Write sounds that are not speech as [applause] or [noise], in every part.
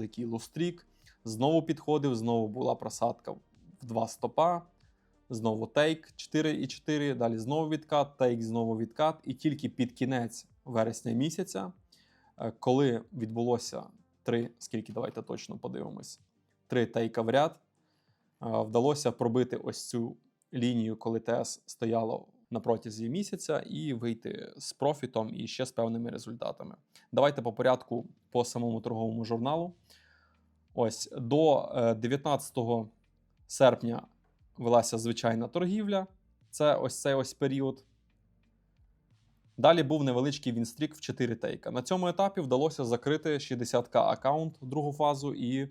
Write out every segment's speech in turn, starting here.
великий лустрік. Знову підходив, знову була просадка в два стопа. Знову тейк 4,4, далі знову відкат, тейк, знову відкат. І тільки під кінець вересня місяця, е, коли відбулося три, скільки давайте точно подивимось, три тейка в ряд, е, вдалося пробити ось цю лінію, коли ТС стояло на протязі місяця, і вийти з профітом і ще з певними результатами. Давайте по порядку по самому торговому журналу. Ось до е, 19 серпня велася звичайна торгівля. Це ось цей ось період. Далі був невеличкий вінстрік в 4 тейка. На цьому етапі вдалося закрити 60к аккаунт другу фазу, і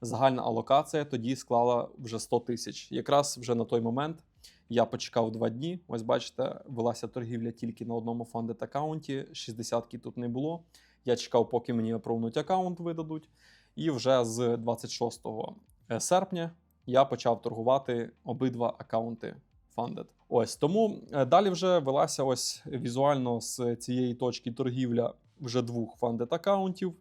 загальна алокація тоді склала вже 100 тисяч. Якраз вже на той момент я почекав два дні. Ось бачите, велася торгівля тільки на одному фандет аккаунті. 60-ки тут не було. Я чекав, поки мені апровнуть аккаунт видадуть. І вже з 26 серпня я почав торгувати обидва аккаунти Funded. Ось тому е, далі вже велася ось візуально з цієї точки торгівля вже двох Funded аккаунтів.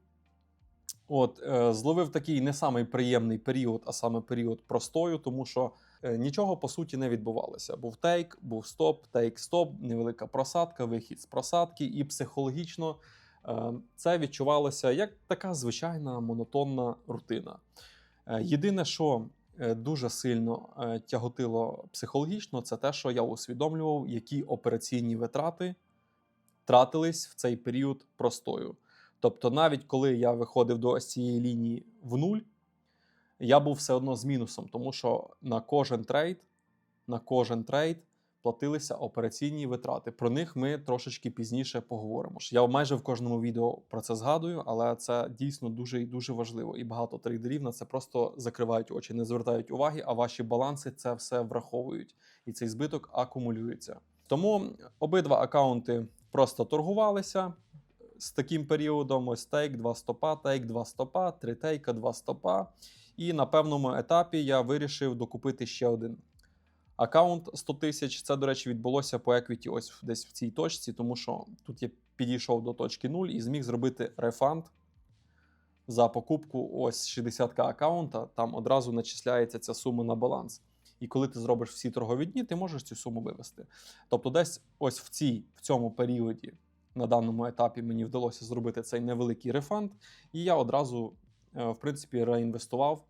От, е, зловив такий не самий приємний період, а саме період простою, тому що е, нічого по суті не відбувалося. Був тейк, був стоп, тейк, стоп, невелика просадка, вихід з просадки, і психологічно це відчувалося як така звичайна монотонна рутина. Е, Єдине, що е, дуже сильно е, тяготило психологічно, це те, що я усвідомлював, які операційні витрати тратились в цей період простою. Тобто, навіть коли я виходив до ось цієї лінії в нуль, я був все одно з мінусом, тому що на кожен трейд, на кожен трейд платилися операційні витрати. Про них ми трошечки пізніше поговоримо. Я майже в кожному відео про це згадую, але це дійсно дуже і дуже важливо. І багато трейдерів на це просто закривають очі, не звертають уваги, а ваші баланси це все враховують, і цей збиток акумулюється. Тому обидва акаунти просто торгувалися з таким періодом: ось тейк, два стопа, тейк, два стопа, три тейка, два стопа. І на певному етапі я вирішив докупити ще один аккаунт 100 тисяч. Це, до речі, відбулося по еквіті ось десь в цій точці, тому що тут я підійшов до точки 0 і зміг зробити рефанд за покупку ось 60к аккаунта. Там одразу начисляється ця сума на баланс. І коли ти зробиш всі торгові дні, ти можеш цю суму вивести. Тобто, десь ось в цій в цьому періоді на даному етапі мені вдалося зробити цей невеликий рефанд, і я одразу, е, в принципі, реінвестував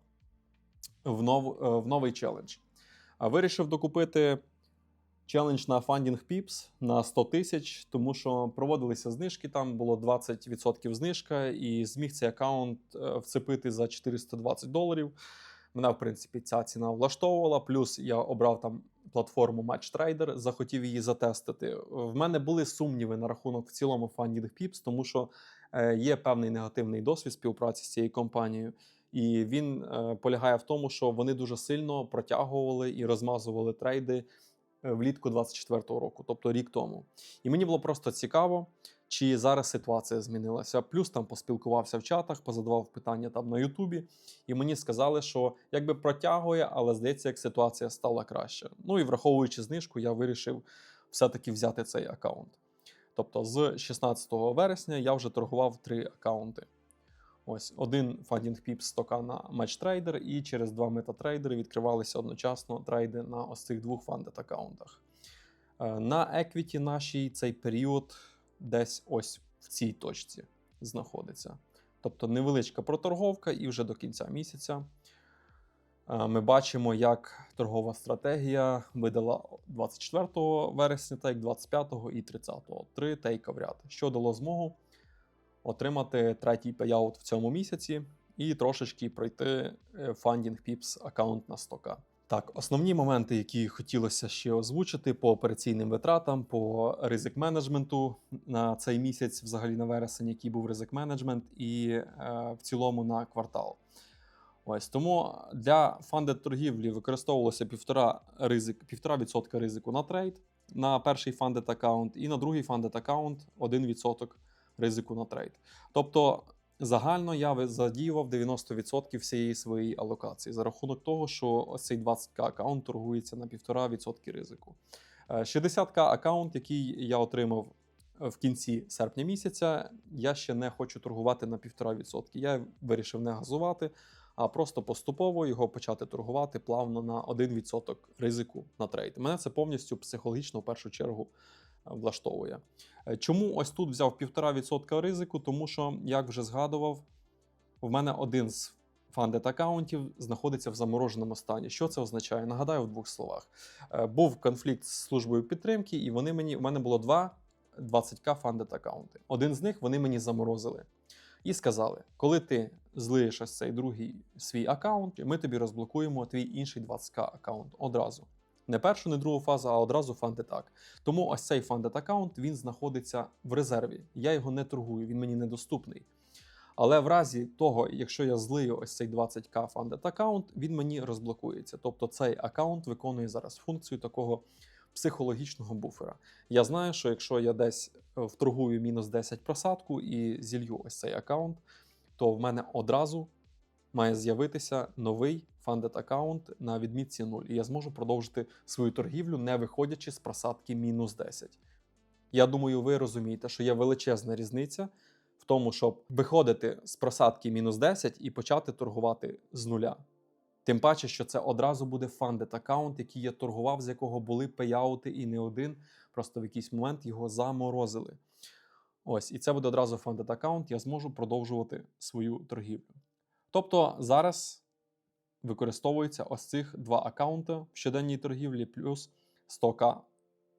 в, нов, е, в новий челендж. А Вирішив докупити челендж на Funding Pips на 100 тисяч, тому що проводилися знижки, там було 20% знижка, і зміг цей аккаунт е, вцепити за 420 доларів. Мене, в принципі, ця ціна влаштовувала. Плюс я обрав там платформу MatchTrader, захотів її затестити. В мене були сумніви на рахунок в цілому Funding Pips, тому що е, є певний негативний досвід співпраці з цією компанією. І він е, полягає в тому, що вони дуже сильно протягували і розмазували трейди е, влітку 24-го року, тобто рік тому. І мені було просто цікаво, чи зараз ситуація змінилася. Плюс там поспілкувався в чатах, позадавав питання там на Ютубі, і мені сказали, що якби протягує, але здається, як ситуація стала краще. Ну і враховуючи знижку, я вирішив все-таки взяти цей аккаунт. Тобто з 16 вересня я вже торгував три аккаунти. Ось один Funding Pips стока на MatchTrader, і через два метатрейдери відкривалися одночасно трейди на ось цих двох фандет аккаунтах. Е, На Equity нашій цей період десь ось в цій точці знаходиться. Тобто невеличка проторговка, і вже до кінця місяця е, ми бачимо, як торгова стратегія видала 24 вересня, тейк, 25 і 30. Три тейка в ряд, що дало змогу отримати третій пейаут в цьому місяці і трошечки пройти е, Funding Pips аккаунт на 100к. Так, основні моменти, які хотілося ще озвучити по операційним витратам, по ризик менеджменту на цей місяць, взагалі на вересень, який був ризик менеджмент, і е, в цілому на квартал. Ось тому для фандед торгівлі використовувалося півтора ризик, півтора відсотка ризику на трейд на перший фандед аккаунт, і на другий фандед аккаунт 1% ризику на трейд. Тобто загально я задіював 90% всієї своєї алокації за рахунок того, що цей 20к аккаунт торгується на 1,5% ризику. Е, 60к аккаунт, який я отримав в кінці серпня місяця я ще не хочу торгувати на 1,5%. Я вирішив не газувати, а просто поступово його почати торгувати плавно на 1% ризику на трейд. Мене це повністю психологічно в першу чергу е, влаштовує. Е, Чому ось тут взяв 1,5% ризику? Тому що, як вже згадував, в мене один з фандед аккаунтів знаходиться в замороженому стані. Що це означає? Нагадаю в двох словах. Е, Був конфлікт з службою підтримки, і вони мені у мене було два 20к фандед аккаунти. Один з них вони мені заморозили і сказали: коли ти злиєш ось цей другий свій аккаунт, ми тобі розблокуємо твій інший 20к аккаунт одразу. Не першу, не другу фазу, а одразу фандетак. Тому ось цей фандет аккаунт він знаходиться в резерві. Я його не торгую, він мені недоступний. Але в разі того, якщо я злию ось цей 20к фандет аккаунт, він мені розблокується. Тобто цей аккаунт виконує зараз функцію такого психологічного буфера. Я знаю, що якщо я десь е, вторгую мінус 10 просадку і зілью ось цей аккаунт, то в мене одразу має з'явитися новий фандет аккаунт на відмітці 0. І я зможу продовжити свою торгівлю, не виходячи з просадки мінус 10. Я думаю, ви розумієте, що є величезна різниця в тому, щоб виходити з просадки мінус 10 і почати торгувати з нуля. Тим паче, що це одразу буде фандет аккаунт, який я торгував, з якого були пеяути і не один. Просто в якийсь момент його заморозили. Ось, і це буде одразу фандет аккаунт, я зможу продовжувати свою торгівлю. Тобто зараз використовується ось цих два аккаунти в щоденній торгівлі, плюс 100к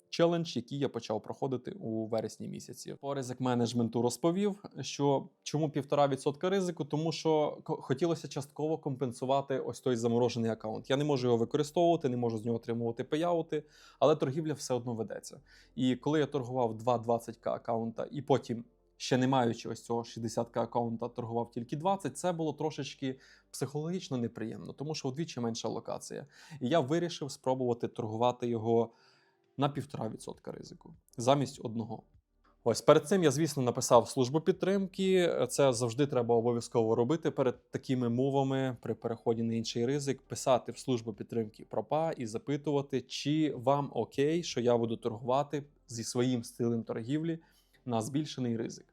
челендж, який я почав проходити у вересні місяці. По ризик менеджменту розповів, що чому 1,5% ризику, тому що хотілося частково компенсувати ось той заморожений аккаунт. Я не можу його використовувати, не можу з нього отримувати пеяути, але торгівля все одно ведеться. І коли я торгував 2,20к аккаунта і потім. Ще не маючи ось цього 60к аккаунта, торгував тільки 20, це було трошечки психологічно неприємно, тому що вдвічі менша локація. І я вирішив спробувати торгувати його на 1,5% ризику замість одного. Ось перед цим я, звісно, написав службу підтримки. Це завжди треба обов'язково робити перед такими мовами при переході на інший ризик. Писати в службу підтримки ПРОПА і запитувати, чи вам окей, що я буду торгувати зі своїм стилем торгівлі на збільшений ризик.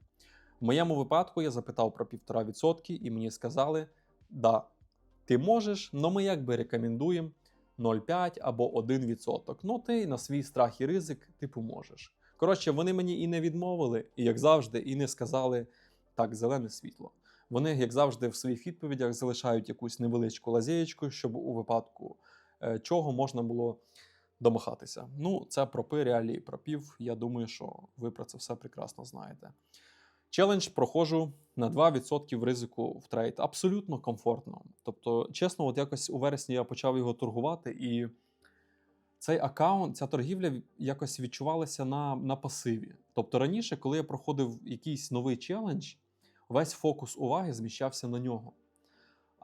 В моєму випадку я запитав про 1,5% і мені сказали: да, ти можеш, але ми якби рекомендуємо 0,5 або 1%. Ну, ти на свій страх і ризик типу можеш. Коротше, вони мені і не відмовили, і як завжди, і не сказали так, зелене світло. Вони, як завжди, в своїх відповідях залишають якусь невеличку лазєєчку, щоб у випадку е, чого можна було домахатися. Ну, це пропи реалії пропів. Я думаю, що ви про це все прекрасно знаєте. Челендж проходжу на 2% ризику в трейд. Абсолютно комфортно. Тобто, чесно, от якось у вересні я почав його торгувати, і цей аккаунт, ця торгівля якось відчувалася на, на пасиві. Тобто раніше, коли я проходив якийсь новий челендж, весь фокус уваги зміщався на нього.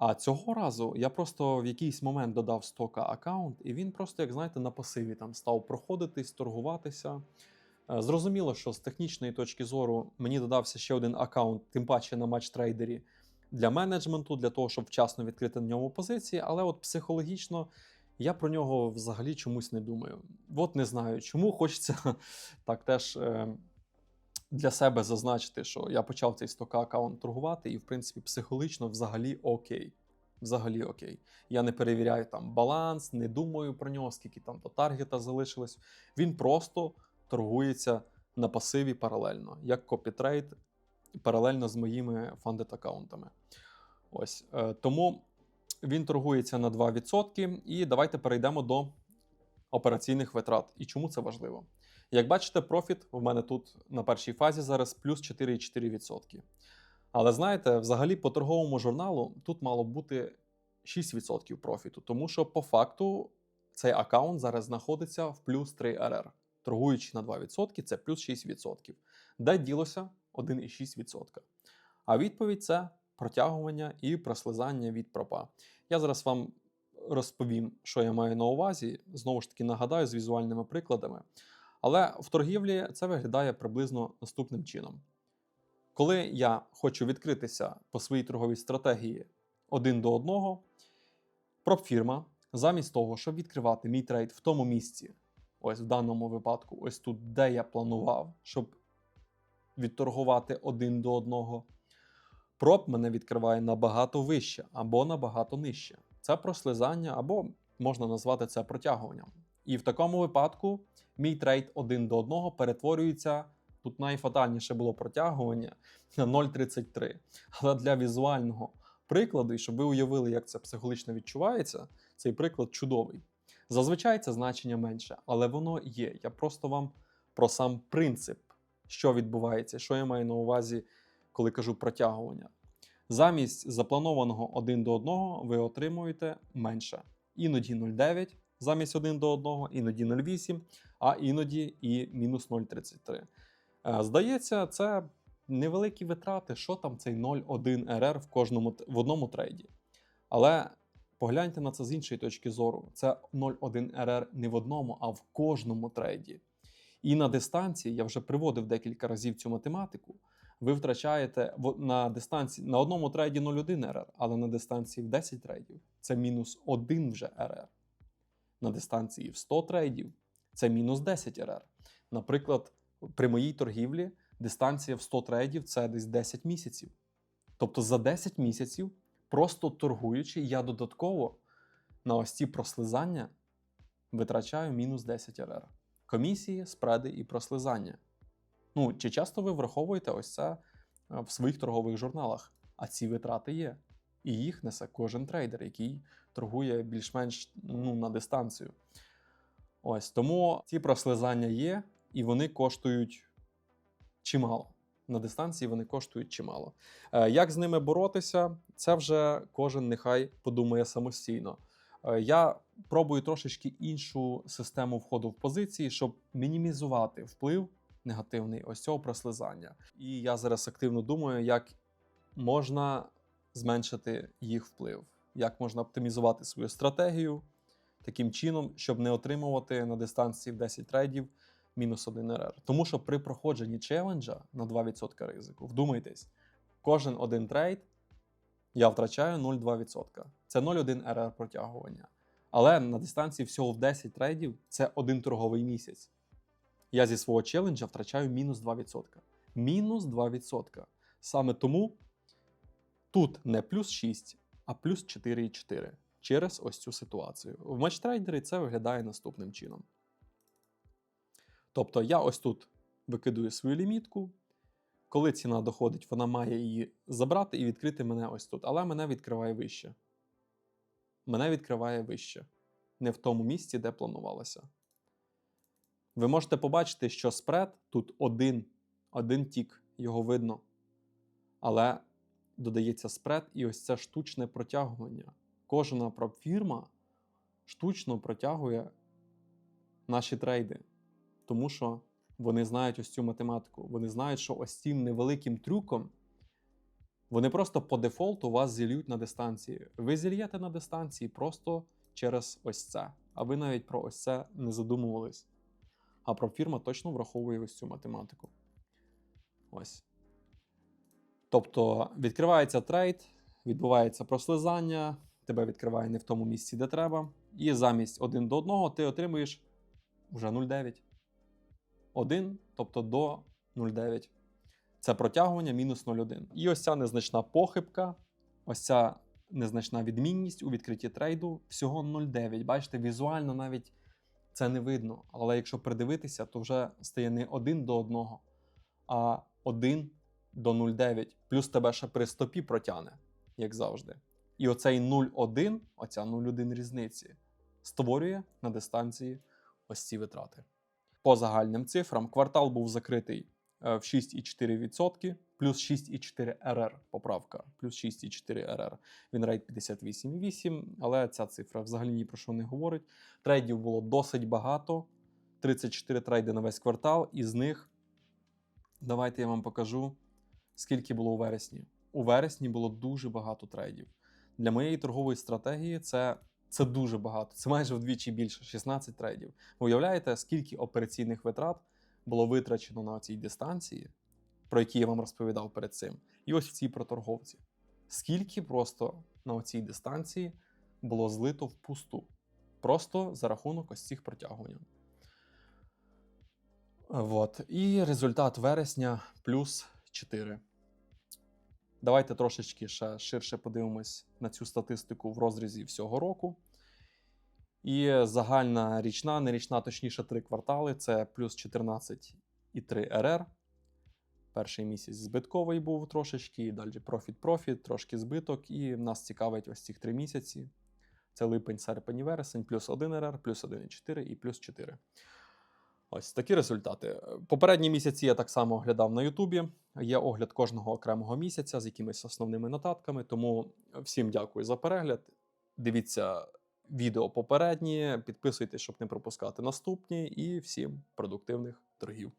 А цього разу я просто в якийсь момент додав стока аккаунт, і він просто, як знаєте, на пасиві там став проходитись, торгуватися. Е, Зрозуміло, що з технічної точки зору мені додався ще один аккаунт, тим паче на матчтрейдері для менеджменту, для того, щоб вчасно відкрити на ньому позиції. Але от психологічно я про нього взагалі чомусь не думаю. От не знаю, чому хочеться [laughs] так теж е, для себе зазначити, що я почав цей стока аккаунт торгувати, і в принципі психологічно взагалі окей. Взагалі окей. Я не перевіряю там баланс, не думаю про нього, скільки там до таргета залишилось. Він просто торгується на пасиві паралельно, як копітрейд, паралельно з моїми фандет аккаунтами. Ось е, тому він торгується на 2%. І давайте перейдемо до операційних витрат. І чому це важливо? Як бачите, профіт в мене тут на першій фазі зараз плюс 4,4%. Але знаєте, взагалі по торговому журналу тут мало бути 6% профіту, тому що по факту цей аккаунт зараз знаходиться в плюс 3 РР. Торгуючи на 2%, це плюс 6%. Де ділося 1,6%. А відповідь це протягування і прослизання від пропа. Я зараз вам розповім, що я маю на увазі. Знову ж таки, нагадаю з візуальними прикладами. Але в торгівлі це виглядає приблизно наступним чином. Коли я хочу відкритися по своїй торговій стратегії один до одного, пропфірма, замість того, щоб відкривати мій трейд в тому місці, ось в даному випадку, ось тут, де я планував, щоб відторгувати один до одного. Проб мене відкриває набагато вище або набагато нижче. Це прослизання, або можна назвати це протягуванням. І в такому випадку мій трейд один до одного перетворюється. Тут найфатальніше було протягування на 0,33. Але для візуального прикладу, і щоб ви уявили, як це психологічно відчувається, цей приклад чудовий. Зазвичай це значення менше, але воно є. Я просто вам про сам принцип, що відбувається, що я маю на увазі, коли кажу протягування. Замість запланованого 1 до 1 ви отримуєте менше. Іноді 0,9 замість 1 до 1, іноді 0,8, а іноді і мінус 0,33. Е, Здається, це невеликі витрати, що там цей 0,1 РР в кожному в одному трейді. Але погляньте на це з іншої точки зору. Це 0,1 РР не в одному, а в кожному трейді. І на дистанції я вже приводив декілька разів цю математику. Ви втрачаєте на дистанції на одному трейді 0,1 РР, але на дистанції в 10 трейдів це мінус 1 вже РР. На дистанції в 100 трейдів це мінус 10 РР. Наприклад, при моїй торгівлі дистанція в 100 трейдів це десь 10 місяців. Тобто за 10 місяців, просто торгуючи, я додатково на ось ці прослизання витрачаю мінус 10 РР. Комісії, спреди і прослизання. Ну, чи часто ви враховуєте ось це е, в своїх торгових журналах? А ці витрати є. І їх несе кожен трейдер, який торгує більш-менш ну, на дистанцію. Ось тому ці прослизання є, і вони коштують чимало. На дистанції вони коштують чимало. Е, Як з ними боротися, це вже кожен нехай подумає самостійно. Е, Я пробую трошечки іншу систему входу в позиції, щоб мінімізувати вплив негативний ось цього прослизання. І я зараз активно думаю, як можна зменшити їх вплив, як можна оптимізувати свою стратегію таким чином, щоб не отримувати на дистанції в 10 трейдів мінус 1 РР. Тому що при проходженні челенджа на 2% ризику, вдумайтесь, кожен один трейд я втрачаю 0,2%. Це 0,1 РР протягування. Але на дистанції всього в 10 трейдів це один торговий місяць. Я зі свого челенджа втрачаю мінус 2%. Мінус 2%. Саме тому тут не плюс 6, а плюс 4,4 через ось цю ситуацію. В матчтрейдері це виглядає наступним чином. Тобто я ось тут викидую свою лімітку. Коли ціна доходить, вона має її забрати і відкрити мене ось тут. Але мене відкриває вище. Мене відкриває вище. Не в тому місці, де планувалося. Ви можете побачити, що спред тут один, один тік, його видно. Але додається спред і ось це штучне протягування. Кожна пропфірма штучно протягує наші трейди, тому що вони знають ось цю математику. Вони знають, що ось цим невеликим трюком вони просто по дефолту вас зільють на дистанції. Ви зільєте на дистанції просто через ось це. А ви навіть про ось це не задумувались. А пропфірма точно враховує ось цю математику. Ось. Тобто відкривається трейд, відбувається прослизання, тебе відкриває не в тому місці, де треба. І замість 1 до 1 ти отримуєш вже 0,9. 1, тобто до 0,9. Це протягування мінус 0,1. І ось ця незначна похибка, ось ця незначна відмінність у відкритті трейду всього 0,9. Бачите, візуально навіть це не видно. Але якщо придивитися, то вже стає не 1 до 1, а 1 до 0,9. Плюс тебе ще при стопі протягне, як завжди. І оцей 0,1, оця 0,1 різниці, створює на дистанції ось ці витрати. По загальним цифрам, квартал був закритий е, в 6,4%, плюс 6,4 РР, поправка, плюс 6,4 РР. Він рейд 58,8, але ця цифра взагалі ні про що не говорить. Трейдів було досить багато. 34 трейди на весь квартал, із них давайте я вам покажу, скільки було у вересні. У вересні було дуже багато трейдів. Для моєї торгової стратегії це, це дуже багато. Це майже вдвічі більше 16 трейдів. Ви уявляєте, скільки операційних витрат було витрачено на цій дистанції, про які я вам розповідав перед цим, і ось в цій проторговці. Скільки просто на цій дистанції було злито впусту, просто за рахунок ось цих протягувань. Вот. І результат вересня плюс 4. Давайте трошечки ще ширше подивимось на цю статистику в розрізі всього року. І загальна річна, не річна, точніше, три квартали це плюс 14,3 РР. Перший місяць збитковий був трошечки, далі профіт-профіт, трошки збиток. І нас цікавить ось ці три місяці. Це липень, серпень і вересень, плюс 1 РР, плюс 1,4 і плюс 4. Ось такі результати. Попередні місяці я так само оглядав на Ютубі. Є огляд кожного окремого місяця з якимись основними нотатками. Тому всім дякую за перегляд. Дивіться відео попередні, підписуйтесь, щоб не пропускати наступні, і всім продуктивних торгів.